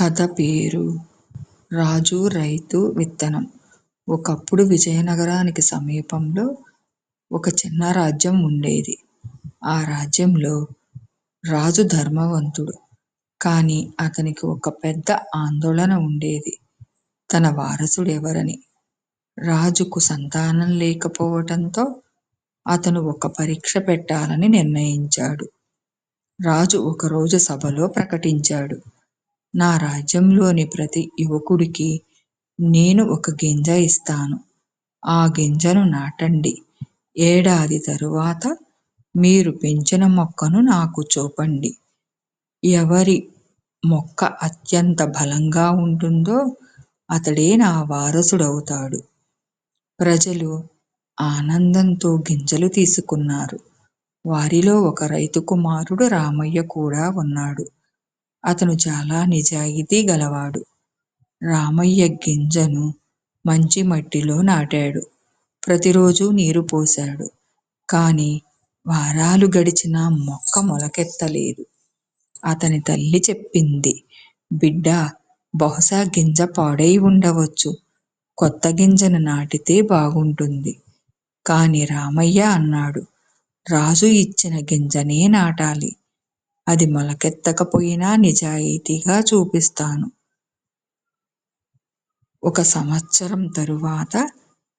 కథ పేరు రాజు రైతు విత్తనం ఒకప్పుడు విజయనగరానికి సమీపంలో ఒక చిన్న రాజ్యం ఉండేది. ఆ రాజ్యంలో రాజు ధర్మవంతుడు. కానీ అతనికి ఒక పెద్ద ఆందోళన ఉండేది. తన వారసుడెవరని. రాజుకు సంతానం లేకపోవటంతో అతను ఒక పరీక్ష పెట్టాలని నిర్ణయించాడు. రాజు ఒకరోజు సభలో ప్రకటించాడు. నా రాజ్యంలోని ప్రతి యువకుడికి నేను ఒక గింజ ఇస్తాను. ఆ గింజను నాటండి. ఏడాది తరువాత మీరు పెంచిన మొక్కను నాకు చూపండి. ఎవరి మొక్క అత్యంత బలంగా ఉంటుందో అతడే నా వారసుడవుతాడు. ప్రజలు ఆనందంతో గింజలు తీసుకున్నారు. వారిలో ఒక రైతు కుమారుడు రామయ్య కూడా ఉన్నాడు. అతను చాలా నిజాయితీ గలవాడు. రామయ్య గింజను మంచి మట్టిలో నాటాడు. ప్రతిరోజూ నీరు పోశాడు. కానీ వారాలు గడిచినా మొక్క మొలకెత్తలేదు. అతని తల్లి చెప్పింది బిడ్డా! బహుశా గింజ పాడై ఉండవచ్చు. కొత్త గింజను నాటితే బాగుంటుంది. కానీ రామయ్య అన్నాడు రాజు ఇచ్చిన గింజనే నాటాలి. అది మొలకెత్తకపోయినా నిజాయితీగా చూపిస్తాను. ఒక సంవత్సరం తరువాత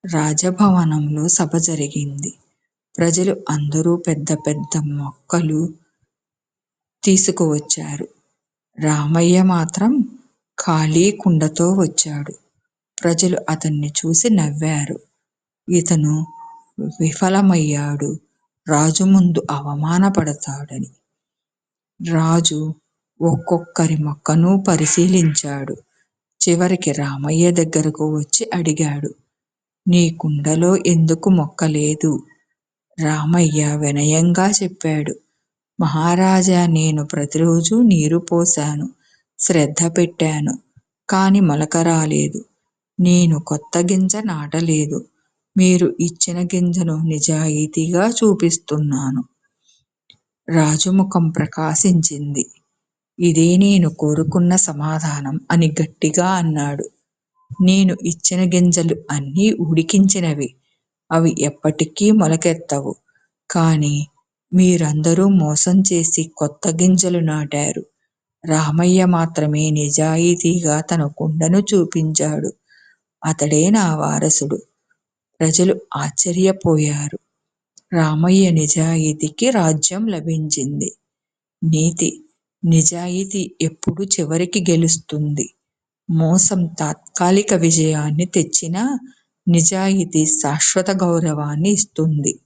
రాజభవనంలో సభ జరిగింది. ప్రజలు అందరూ పెద్ద పెద్ద మొక్కలు తీసుకువచ్చారు. రామయ్య మాత్రం ఖాళీ కుండతో వచ్చాడు. ప్రజలు అతన్ని చూసి నవ్వారు. ఇతను విఫలమయ్యాడు. రాజు ముందు అవమానపడతాడని. రాజు ఒక్కొక్కరి మొక్కను పరిశీలించాడు. చివరికి రామయ్య దగ్గరకు వచ్చి అడిగాడు నీ కుండలో ఎందుకు మొక్క లేదు? రామయ్య వినయంగా చెప్పాడు మహారాజా నేను ప్రతిరోజూ నీరు పోశాను. శ్రద్ధ పెట్టాను. కానీ మొలక రాలేదు. నేను కొత్త గింజ నాటలేదు. మీరు ఇచ్చిన గింజను నిజాయితీగా చూపిస్తున్నాను. రాజు ముఖం ప్రకాశించింది. ఇదే నేను కోరుకున్న సమాధానం అని గట్టిగా అన్నాడు. నేను ఇచ్చిన గింజలు అన్నీ ఉడికించినవి. అవి ఎప్పటికీ మొలకెత్తవు. కానీ మీరందరూ మోసం చేసి కొత్త గింజలు నాటారు. రామయ్య మాత్రమే నిజాయితీగా తన కుండను చూపించాడు. అతడే నా వారసుడు. ప్రజలు ఆశ్చర్యపోయారు. రామయ్య నిజాయితీకి రాజ్యం లభించింది. నీతి నిజాయితీ ఎప్పుడూ చివరికి గెలుస్తుంది. మోసం తాత్కాలిక విజయాన్ని తెచ్చినా నిజాయితీ శాశ్వత గౌరవాన్ని ఇస్తుంది.